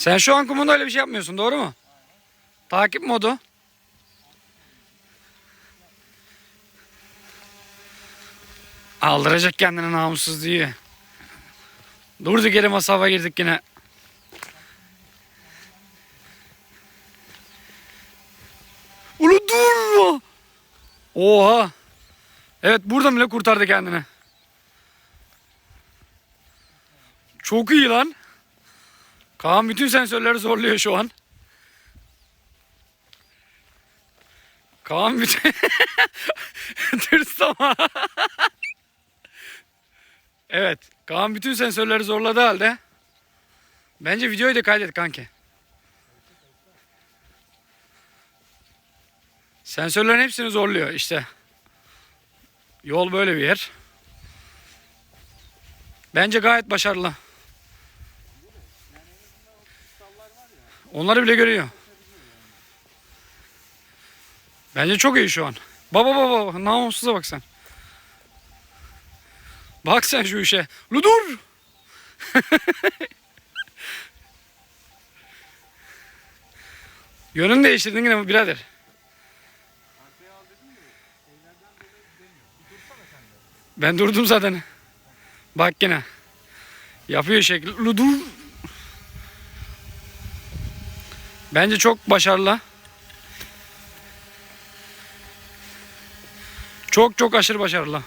Sen şu an kumunda öyle bir şey yapmıyorsun doğru mu? Takip modu. Aldıracak kendini namussuz diye. Durdu geri masafa girdik yine. Ulu dur! Oha! Evet burada bile kurtardı kendini. Çok iyi lan. Kaan bütün sensörleri zorluyor şu an. Kaan bütün... Ama. evet. Kaan bütün sensörleri zorladı halde. Bence videoyu da kaydet kanki. Sensörlerin hepsini zorluyor işte. Yol böyle bir yer. Bence gayet başarılı. Onları bile görüyor. Bence çok iyi şu an. Baba baba baba namussuza bak sen. Bak sen şu işe. Lu dur. Yönünü değiştirdin yine birader. Ben durdum zaten. Bak yine. Yapıyor şekil. Lu Bence çok başarılı. Çok çok aşırı başarılı.